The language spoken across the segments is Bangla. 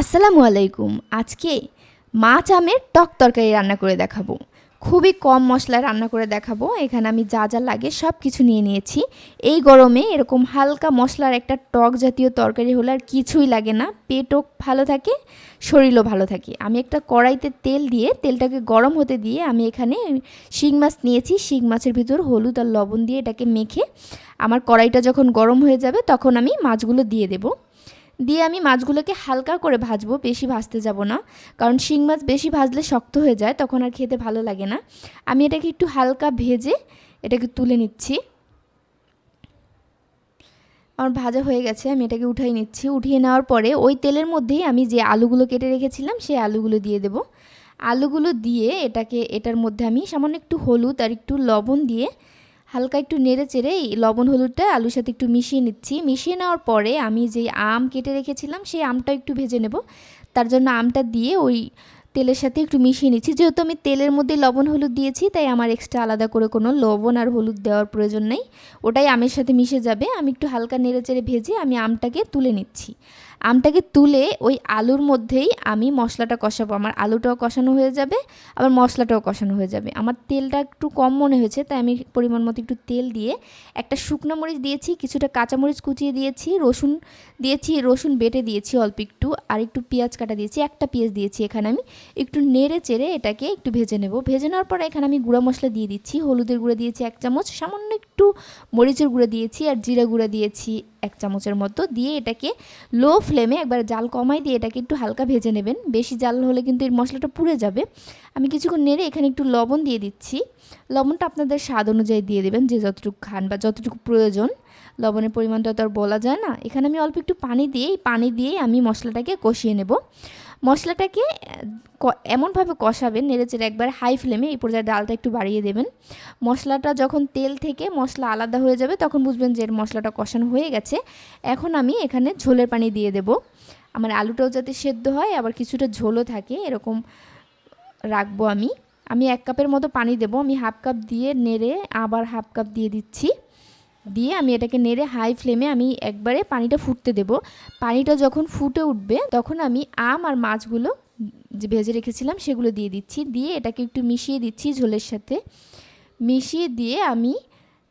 আসসালামু আলাইকুম। আজকে মাছ আমের টক তরকারি রান্না করে দেখাবো। খুবই কম মশলায় রান্না করে দেখাবো। এখানে আমি যা যা লাগে সব কিছু নিয়ে নিয়েছি। এই গরমে এরকম হালকা মশলার একটা টক জাতীয় তরকারি হলে আর কিছুই লাগে না। পেটও ভালো থাকে, শরীরও ভালো থাকে। আমি একটা কড়াইতে তেল দিয়ে, তেলটাকে গরম হতে দিয়ে আমি এখানে শিং মাছ নিয়েছি। শিং মাছের ভিতর হলুদ আর লবণ দিয়ে এটাকে মেখে আমার কড়াইটা যখন গরম হয়ে যাবে তখন আমি মাছগুলো দিয়ে দেবো। দিয়ে আমি মাছগুলোকে হালকা করে ভাজবো, বেশি ভাজতে যাব না। কারণ শিং মাছ বেশি ভাজলে শক্ত হয়ে যায়, তখন আর খেতে ভালো লাগে না। আমি এটাকে একটু হালকা ভেজে এটাকে তুলে নিচ্ছি। আমার ভাজা হয়ে গেছে, আমি এটাকে উঠাই নিচ্ছি। উঠিয়ে নেওয়ার পরে ওই তেলের মধ্যেই আমি যে আলুগুলো কেটে রেখেছিলাম, সেই আলুগুলো দিয়ে দেব। আলুগুলো দিয়ে এটাকে, এটার মধ্যে আমি সামান্য একটু হলুদ আর একটু লবণ দিয়ে হালকা একটু নেড়ে চেড়ে এই লবণ, হলুদটা, আলুর সাথে একটু মিশিয়ে নিচ্ছি। মিশিয়ে নেওয়ার পরে আমি যেই আম কেটে রেখেছিলাম, সেই আমটা একটু ভেজে নেব। তার জন্য আমটা দিয়ে ওই তেলের সাথে একটু মিশিয়ে নিচ্ছি। যেহেতু আমি তেলের মধ্যে লবণ, হলুদ দিয়েছি, তাই আমার এক্সট্রা আলাদা করে কোনো লবণ আর হলুদ দেওয়ার প্রয়োজন নেই। ওটাই আমের সাথে মিশে যাবে। আমি একটু হালকা নেড়ে চেড়ে ভেজে আমি আমটাকে তুলে নিচ্ছি। আমটাকে তুলে ওই আলুর মধ্যেই আমি মশলাটা কষাবো। আমার আলুটাও কষানো হয়ে যাবে, আবার মশলাটাও কষানো হয়ে যাবে। আমার তেলটা একটু কম মনে হয়েছে, তাই আমি পরিমাণ মতো একটু তেল দিয়ে একটা শুকনো মরিচ দিয়েছি, কিছুটা কাঁচামরিচ কুচিয়ে দিয়েছি, রসুন দিয়েছি, রসুন বেটে দিয়েছি অল্প একটু, আর একটু পেঁয়াজ কাটা দিয়েছি, একটা পেঁয়াজ দিয়েছি এখানে আমি। একটু নেড়ে চেড়ে এটাকে একটু ভেজে নেব। ভেজে নেওয়ার পরে এখানে আমি গুঁড়া মশলা দিয়ে দিচ্ছি, হলুদের গুঁড়া দিয়েছি এক চামচ, সামান্য একটু মরিচের গুঁড়া দিয়েছি আর জিরা গুঁড়া দিয়েছি এক চামচের মতো। দিয়ে এটাকে লো ফ্লেমে একবার জাল কমাই দিয়ে এটাকে একটু হালকা ভেজে নেবেন। বেশি জাল হলে কিন্তু এর মশলাটা পুড়ে যাবে। আমি কিছুক্ষণ নেড়ে এখানে একটু লবণ দিয়ে দিচ্ছি। লবণটা আপনাদের স্বাদ অনুযায়ী দিয়ে দেবেন যে যতটুকু খান বা যতটুকু প্রয়োজন। লবণের পরিমাণটা তো আর বলা যায় না। এখানে আমি অল্প একটু পানি দিয়ে পানি দিয়েই আমি মশলাটাকে কষিয়ে নেব। মশলাটাকে এমনভাবে কষাবেন নেড়েচেড়ে একবার হাই ফ্লেমে এই পর্যায়ে ডালটা একটু বাড়িয়ে দেবেন। মশলাটা যখন তেল থেকে মশলা আলাদা হয়ে যাবে, তখন বুঝবেন যে এর মশলাটা কষানো হয়ে গেছে। এখন আমি এখানে ঝোলের পানি দিয়ে দেব। আমার আলুটাও যাতে সেদ্ধ হয়, আবার কিছুটা ঝোলও থাকে, এরকম রাখব আমি। আমি এক কাপের মতো পানি দেব। আমি হাফ কাপ দিয়ে নেড়ে আবার হাফ কাপ দিয়ে দিচ্ছি। দিয়ে আমি এটাকে নেড়ে হাই ফ্লেমে আমি একবারে পানিটা ফুটতে দেব। পানিটা যখন ফুটে উঠবে, তখন আমি আম আর মাছগুলো যে ভেজে রেখেছিলাম সেগুলো দিয়ে দিচ্ছি। দিয়ে এটাকে একটু মিশিয়ে দিচ্ছি ঝোলের সাথে। মিশিয়ে দিয়ে আমি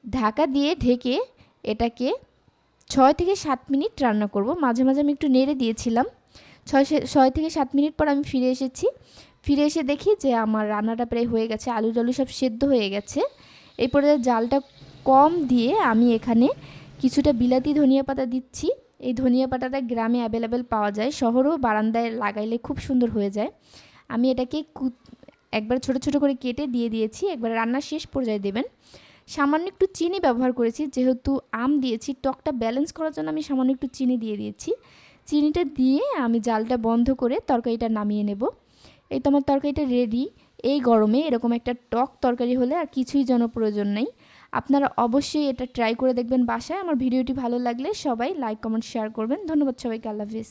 ঢাকা দিয়ে ঢেকে এটাকে ছয় থেকে সাত মিনিট রান্না করব। মাঝে মাঝে আমি একটু নেড়ে দিয়েছিলাম। ছয় ছয় থেকে সাত মিনিট পর আমি ফিরে এসেছি। ফিরে এসে দেখি যে আমার রান্নাটা প্রায় হয়ে গেছে আলু টালু সব সেদ্ধ হয়ে গেছে। এই পর্যায়ে জালটা কম দিয়ে আমি এখানে কিছুটা বিলাতি ধনিয়া পাতা দিচ্ছি। এই ধনিয়া পাতাটা গ্রামে অ্যাভেলেবেল পাওয়া যায়। শহরেও বারান্দায় লাগাইলে খুব সুন্দর হয়ে যায়। আমি এটাকে একবার ছোট ছোট করে কেটে দিয়ে দিয়েছি। একবার রান্নার শেষ পর্যায়ে দেবেন। সামান্য একটু চিনি ব্যবহার করেছি। যেহেতু আম দিয়েছি, টকটা ব্যালেন্স করার জন্য আমি সামান্য একটু চিনি দিয়ে দিয়েছি। চিনিটা দিয়ে আমি জালটা বন্ধ করে তরকারিটা নামিয়ে নেব। এই তো আমার তরকারিটা রেডি এই গরমে এরকম একটা টক তরকারি হলে আর কিছুই যেন প্রয়োজন নেই। আপনারা অবশ্যই এটা ট্রাই করে দেখবেন বাসায়। আমার ভিডিওটি ভালো লাগলে সবাই লাইক কমেন্ট শেয়ার করবেন। ধন্যবাদ সবাইকে, আল্লাহ হাফিজ।